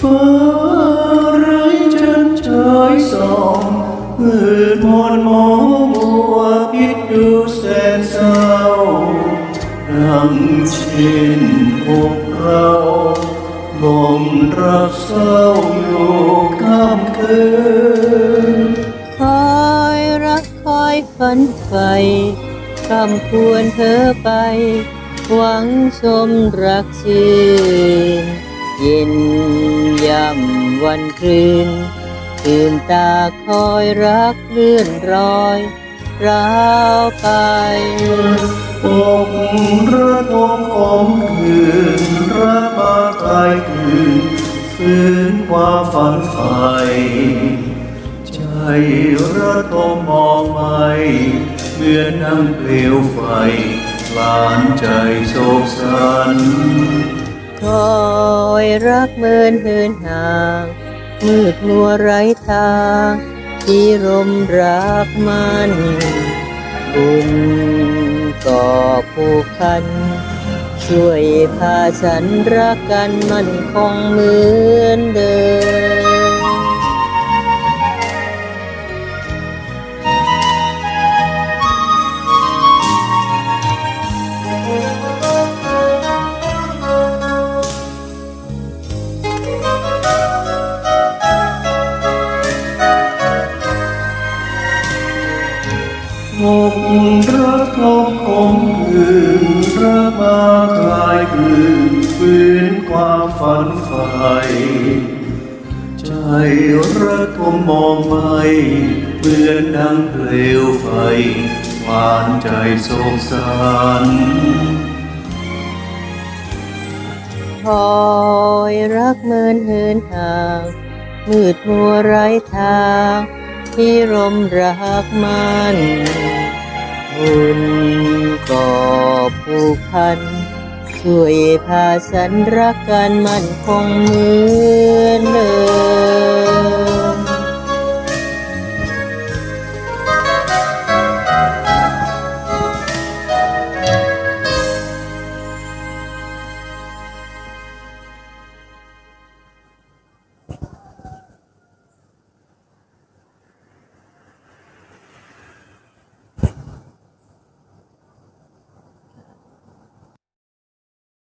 ฟ้าไร้ฉันฉายส่องมืดมนมองมัวคิดดูแสนเศร้าดังเช่นพวกเราลมรักเศร้าอยู่ข้ามคืนคอยรักคอยฝันใฝ่คำควรเธอไป หวังชมรักชื่นเยิน ยำวันคืนตื่นตาคอยรักเลื่อนรอยร้าวไปอกระทมของคืนระบาคลายคืนฟื้นความฝันใฝ่ใจระทมมองไม่เหมือนน้ำเปลวไฟลานใจโศกสัน คอยรักเมินเหินห่าง มืดมัวไร้ทางที่รมรักมันบุญก่อผูกพัน ช่วยพาฉันรักกันมันคงเหมือนเดิม ระทมคมคืนระบาคลายคืนฟื้นความฝันใฝ่ใจระทมมองไม่เหมือนดังเปลวไฟหวานใจโศกสันคอยรักเมินเหินห่าง มืดมัวไร้ทาง ที่รมรักมัน กพัน ช่วยพาฉันรักกันมันคงเหมือนเดิม